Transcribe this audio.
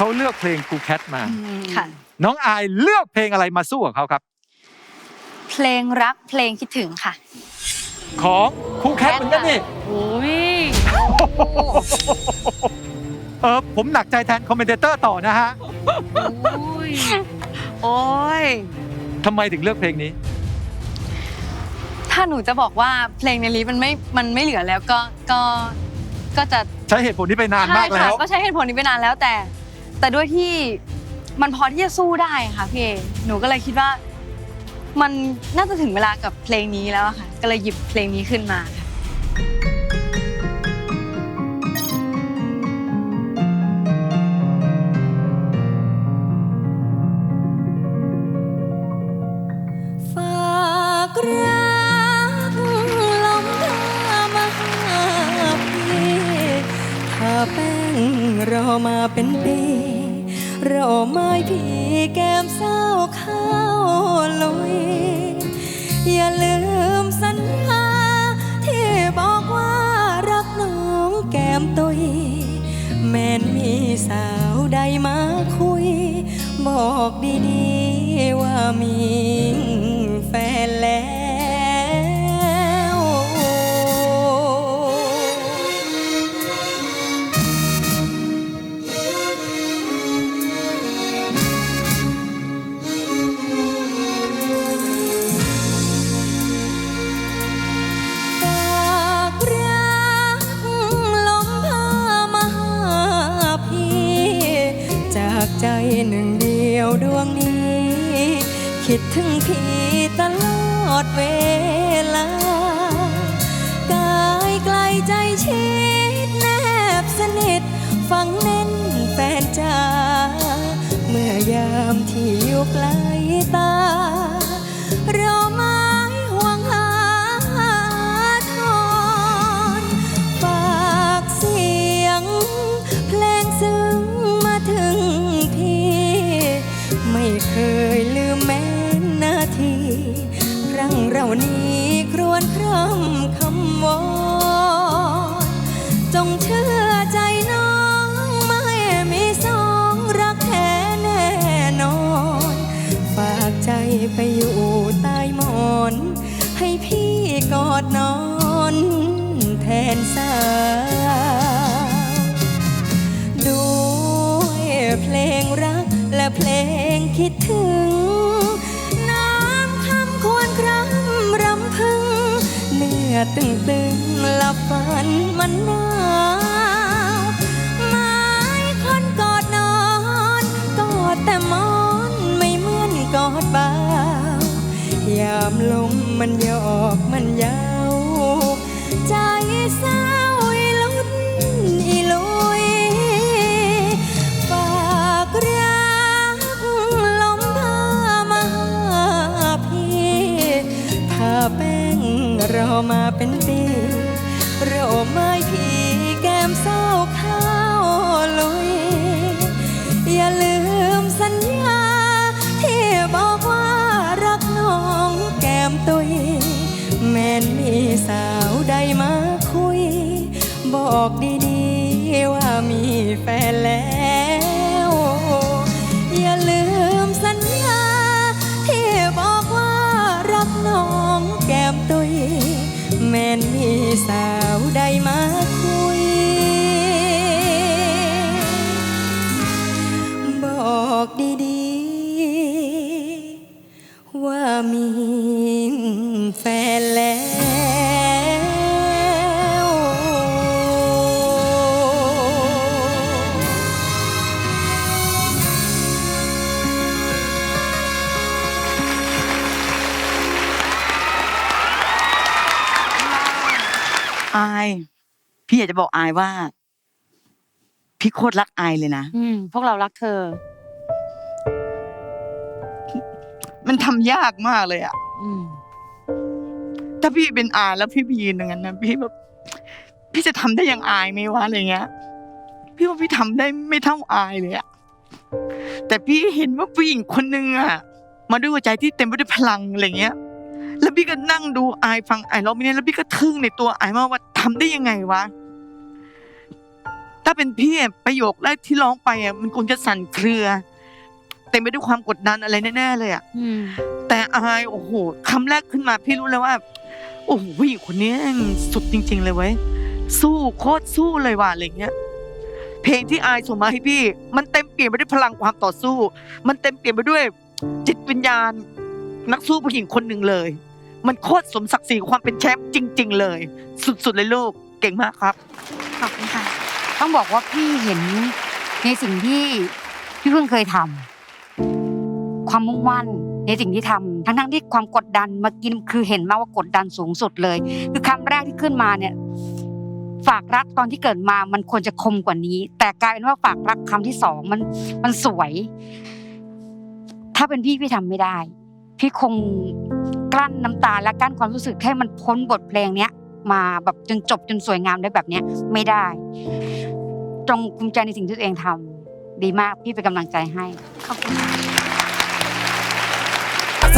เขาเลือกเพลงครูแคทมา ค่ะ น้องอายเลือกเพลงอะไรมาสู้กับเขาครับ เพลงรักเพลงคิดถึงค่ะ ของครูแคทเหมือนกันนี่โอ้ยเออผมหนักใจแทนคอมเมนเตอร์ต่อนะฮะโอ้ยทำไมถึงเลือกเพลงนี้ ถ้าหนูจะบอกว่าเพลงในลิสต์มันไม่มันไม่เหลือแล้วก็ก็ก็จะใช้เหตุผลนี้ไปนานมากใช่แล้ค่ะวก็ใช้เหตุผลนี้ไปนานแล้วแต่ แต่ด้วยที่มันพอที่จะสู้ได้ค่ะพี่เอหนูก็เลยคิดว่า มันน่าจะถึงเวลากับเพลงนี้แล้วอะค่ะ ก็เลยหยิบเพลงนี้ขึ้นมาค่ะฝากรักลมามาหาพี่ถ้าแป้ง รอมาเป็นปีรอไม้พี่แก้มเศร้าข้าวลุยอย่าลืมสัญญาที่บอกว่ารักน้องแก้มตุยแม้นมีสาวใดมาคุย บอกดีๆว่ามีแฟนแล้ว คิดถึงพี่ตลอดเวลา กายไกลใจชิดแนบสนิท ฟังเน้นแฟนจ้าเมื่อยามที่อยู่ไกลตาเรา จงเชื่อใจน้องไม่มีสองรักแท้แน่นอน ฝากใจไปอยู่ใต้หมอน ให้พี่กอดนอนแทนสาวด้วยเพลงรักและเพลงคิดถึง อตึงตึงหลับฝันมันหนาวไม้คนกอดนอนกอดแต่มอนไม่เหมือนกอดบ่าวยามลมมันหยอกมันยา เป็นปีรอไม้พีแก้มเศร้าข้าวลุย อย่าลืมสัญญา ที่บอกว่ารักน้องแก้มตุย แม้นมีสาวใดมาคุย บอกดีๆว่ามีแฟนแล้ว บอกดีๆ ว่ามีแฟนแล้วอาย พี่อยากจะบอกอายว่า พี่โคตรรักอายเลยนะ อืมพวกเรารักเธอ มันทำยากมากเลยอะอืมถ้าพี่เป็นอายแล้วพี่ไปยืนตรงนั้นนะพี่แบบ พี่จะทำได้อย่างอายไหมวะอะไรเงี้ย พี่ว่าพี่ทำได้ไม่เท่าอายเลยอะแต่พี่เห็นว่าผู้หญิงคนนึงอะมาด้วยหัวใจที่เต็มไปด้วยพลังอะไรเงี้ย แล้วพี่ก็นั่งดูอายฟังอายร้องไปเนี่ยแล้วพี่ก็ทึ่งในตัวอายมากว่าทำได้ยังไงวะ ถ้าเป็นพี่อะประโยคแรกที่ร้องไปอะมันคงจะสั่นเครือ เต็มไปด้วยความกดดันอะไรแน่ๆเลยอะอืมแต่อายโอ้โหคำแรกขึ้นมาพี่รู้แล้วว่า โอ้โหผู้หญิงคนนี้สุดจริง ๆ เลยเว้ยสู้โคตรสู้เลยว่ะอะไรเงี้ยเพลงที่อายส่งมาให้พี่ มันเต็มเปี่ยมไปด้วยพลังความต่อสู้ มันเต็มเปี่ยมไปด้วย จิตวิญญาณ นักสู้ผู้หญิงคนหนึ่งเลย มันโคตรสมศักดิ์ศรีความเป็นแชมป์จริง ๆ เลย สุดๆเลยลูกเก่งมากครับขอบคุณค่ะต้องบอกว่าพี่เห็นในสิ่งที่พี่เพิ่งเคยทำ ความมุ่งมั่นในสิ่งที่ทำทั้งๆที่ความกดดันมื่อกี้คือเห็นมาว่ากดดันสูงสุดเลย คือคำแรกที่ขึ้นมาเนี่ย ฝากรักตอนที่เกิดมามันควรจะคมกว่านี้ แต่กลายเป็นว่าฝากรักคำที่สองมันมันสวย ถ้าเป็นพี่พี่ทำไม่ได้ พี่คงกลั้นน้ำตาและกลั้นความรู้สึกให้มันพ้นบทเพลงเนี้ยมาแบบจนจบจนสวยงามได้แบบเนี้ยไม่ได้ จงภูมิใจในสิ่งที่ตัวเองทำดีมากพี่เป็นกำลังใจให้ขอบคุณ